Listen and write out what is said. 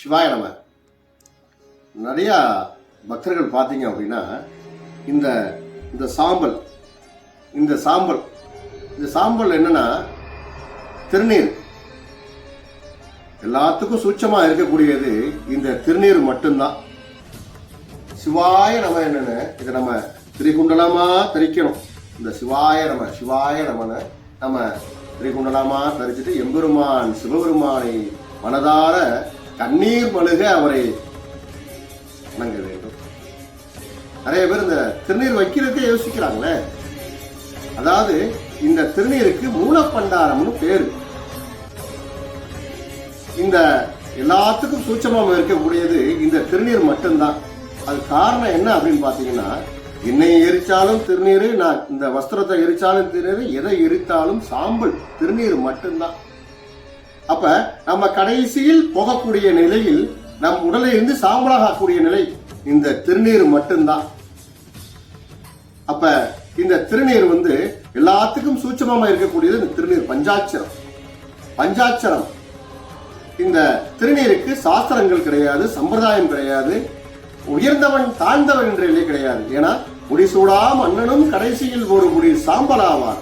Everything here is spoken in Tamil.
சிவாய நம. நிறையா பக்தர்கள் பார்த்தீங்க அப்படின்னா இந்த இந்த சாம்பல் இந்த சாம்பல் இந்த சாம்பல் என்னன்னா திருநீர். எல்லாத்துக்கும் சூட்சமா இருக்கக்கூடியது இந்த திருநீர் மட்டும்தான். சிவாய நம என்னென்ன இதை நம்ம திரிகுண்டலமாக தரிக்கணும். இந்த சிவாய நம சிவாய நமனை நம்ம திரிகுண்டலமாக தரிச்சிட்டு எம்பெருமான் சிவபெருமானை மனதார கண்ணீர் மழுக அவரை வணங்க வேண்டும். நிறைய பேர் இந்த திருநீர் வைக்கிறதே யோசிக்கிறாங்களே. அதாவது இந்த திருநீருக்கு மூலப்பண்டாரம்னு பேரு. இந்த எல்லாத்துக்கும் சூட்சமா இருக்கக்கூடியது இந்த திருநீர் மட்டும்தான். அது காரணம் என்ன அப்படின்னு பாத்தீங்கன்னா என்னை எரிச்சாலும் திருநீர் நான் இந்த வஸ்திரத்தை எரிச்சாலும் திருநீர் எதை எரித்தாலும் சாம்பல் திருநீர் மட்டும்தான். அப்ப நம்ம கடைசியில் போகக்கூடிய நிலையில் நம் உடலை இருந்து சாம்பலாகக்கூடிய நிலை இந்த திருநீர் மட்டும்தான். அப்ப இந்த திருநீர் வந்து எல்லாத்துக்கும் சூட்சமமா இருக்கக்கூடியது இந்த திருநீர் பஞ்சாட்சரம். பஞ்சாட்சரம். இந்த திருநீருக்கு சாஸ்திரங்கள் கிடையாது சம்பிரதாயம் கிடையாது உயர்ந்தவன் தாழ்ந்தவன் என்ற நிலை கிடையாது. ஏன்னா முடிசூடா மன்னனும் கடைசியில் ஒரு முடி சாம்பலாவார்